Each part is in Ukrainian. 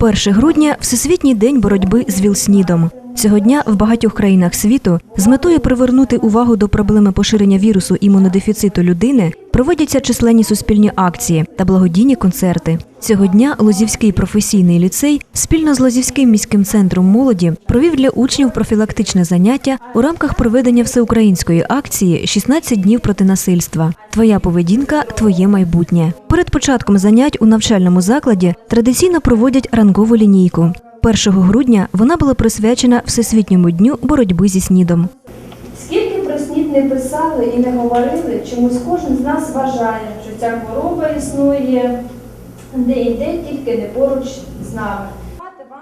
1 грудня Всесвітній день боротьби з ВІЛ-СНІДом. Цього дня в багатьох країнах світу з метою привернути увагу до проблеми поширення вірусу імунодефіциту людини проводяться численні суспільні акції та благодійні концерти. Цього дня Лозівський професійний ліцей спільно з Лозівським міським центром молоді провів для учнів профілактичне заняття у рамках проведення всеукраїнської акції «16 днів проти насильства. Твоя поведінка, твоє майбутнє. Перед початком занять у навчальному закладі традиційно проводять ранкову лінійку. 1 грудня вона була присвячена Всесвітньому дню боротьби зі СНІДом. Скільки про снід не писали і не говорили, чомусь кожен з нас вважає, що ця хвороба існує де і де, тільки не поруч з нами.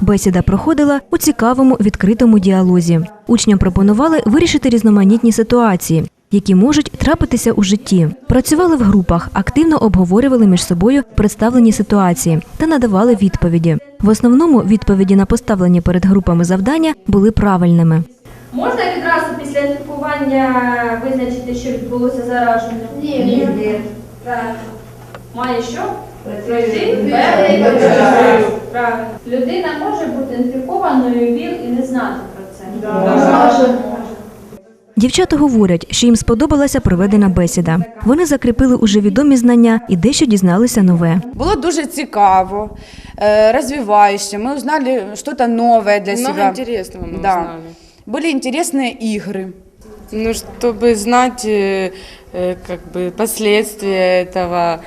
Бесіда проходила у цікавому відкритому діалозі. Учням пропонували вирішити різноманітні ситуації, які можуть трапитися у житті. Працювали в групах, активно обговорювали між собою представлені ситуації та надавали відповіді. В основному відповіді на поставлені перед групами завдання були правильними. Можна відразу після інфікування визначити, що відбулося зараження? Ні. Ні. Правильно. Має що? Пройти. Правильно. Людина може бути інфікованою ВІЛ і не знати про це. Може. Дівчата говорять, що їм сподобалася проведена бесіда. Вони закріпили уже відомі знання і дещо дізналися нове. Було дуже цікаво, е, розвивающе. Ми узнали щось нове для Много себе. интересного мы Да. узнали. Были интересные игры. Ну, чтобы знать э, э, как бы последствия этого,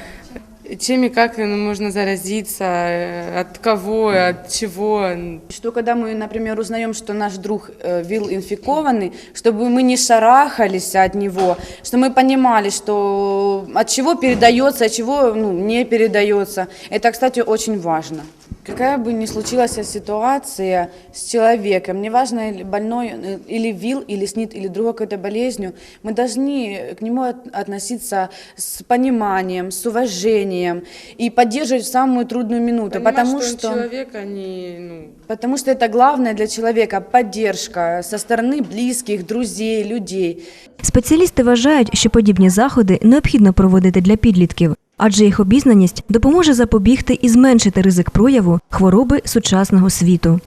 чем и как ну, можно заразиться, э, от кого, от чего. Что когда мы, например, узнаем, что наш друг э, ВИЛ инфикованный, чтобы мы не шарахались от него, что мы понимали, что от чего передается, от чего ну, не передается. Это, кстати, очень важно. Какая бы ни случилась ситуация с человеком, неважно или больной э, или ВИЛ, или СНИД, или другой какой-то болезнью, мы должны к нему от- относиться с пониманием, с уважением и поддерживать в самую трудную минуту, Понимать, потому что, он что... человек, а не ну, Потому что это главное для человека – поддержка со стороны близких, друзей, людей. Спеціалісти вважають, що подібні заходи необхідно проводити для підлітків, адже їх обізнаність допоможе запобігти і зменшити ризик прояву хвороби сучасного світу.